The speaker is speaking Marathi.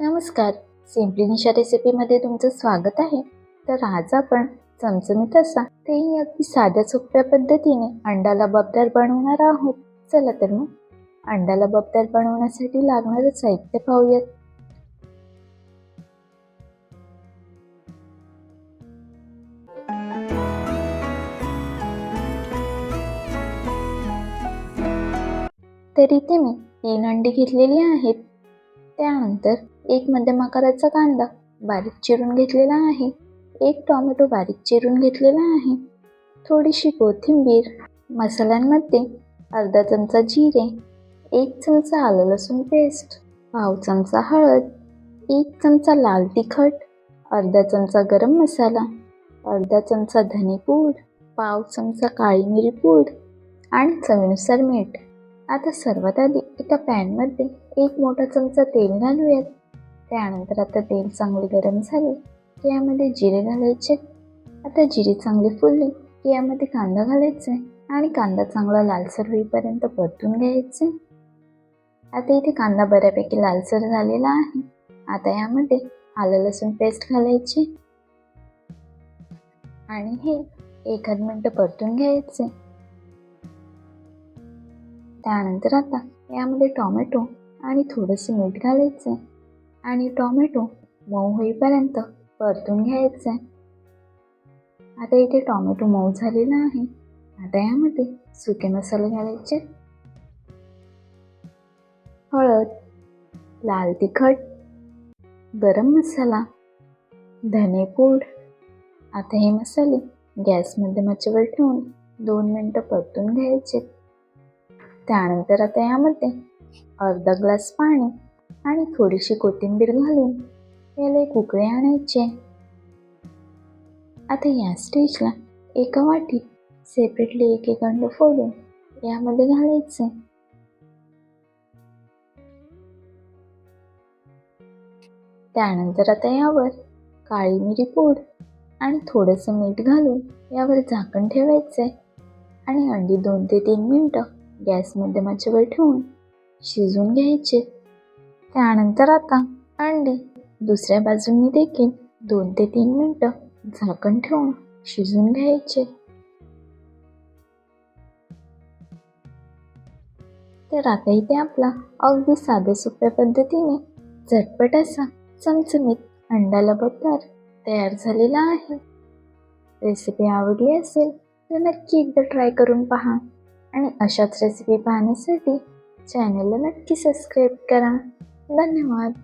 नमस्कार. सिम्पली निशा रेसिपीमध्ये तुमचं स्वागत आहे. तर आज आपण चमचमीत असा तेही अगदी साध्या सोप्या पद्धतीने अंडा लबाबदार बनवणार आहोत. चला तर मग. अंडा लबाबदार बनवण्यासाठी लागणारं साहित्य पाहूयात. तर इथे मी तीन अंडी घेतलेली आहेत. त्यानंतर एक मध्यम आकाराचा कांदा बारीक चिरून घेतलेला आहे. एक टोमॅटो बारीक चिरून घेतलेला आहे. थोडीशी कोथिंबीर मसाल्यांमध्ये अर्धा चमचा जिरे एक चमचा आलं लसूण पेस्ट पाव चमचा हळद एक चमचा लाल तिखट अर्धा चमचा गरम मसाला अर्धा चमचा धनेपूड पाव चमचा काळी मिरी पूड आणि चवीनुसार मीठ. आता सर्वात आधी एका पॅनमध्ये एक मोठा चमचा तेल घालूयात. त्यानंतर आता तेल चांगले गरम झाले की यामध्ये जिरे घालायचे. आता जिरे चांगले फुलले की यामध्ये कांदा घालायचे आणि कांदा चांगला लालसर होईपर्यंत परतून घ्यायचे. आता इथे कांदा बऱ्यापैकी लालसर झालेला आहे. आता यामध्ये आलं लसूण पेस्ट घालायची. आणि हे एखाद मिनटं परतून घ्यायचे. त्यानंतर आता यामध्ये टोमॅटो आणि थोडेसे मीठ घालायचे. आणि टोमॅटो मऊ होईपर्यंत परतून घ्यायचे. आता इथे टोमॅटो मऊ झालेला आहे. आता यामध्ये सुके मसाले घालायचे. हळद लाल तिखट गरम मसाला धनेपूड आता हे मसाले गॅसमध्ये मच्छीवर ठेवून दोन मिनटं परतून घ्यायचे. त्यानंतर आता यामध्ये अर्धा ग्लास पाणी आणि थोडीशी कोथिंबीर घालून याला एक उकळे आणायचे आता या स्टेजला एका वाटीत सेपरेटली एक एक अंड फोडून यामध्ये घालायचे त्यानंतर आता यावर काळी मिरी पूड आणि थोडंसं मीठ घालून यावर झाकण ठेवायचे आणि अंडी दोन ते तीन मिनटं गॅस मध्यमाच्यावर ठेवून शिजून घ्यायचे. त्यानंतर आता अंडी. दुसऱ्या बाजूंनी देखील दोन ते तीन मिनटं झाकण ठेवून शिजवून घ्यायचे. तर आता इथे आपला अगदी साध्या सोप्या पद्धतीने झटपट असा चमचमीत अंडा लबकदार तयार झालेला आहे. रेसिपी आवडली असेल तर नक्की एकदा ट्राय करून पहा आणि अशाच रेसिपी पाहण्यासाठी चॅनलला नक्की सबस्क्राईब करा. धन्यवाद.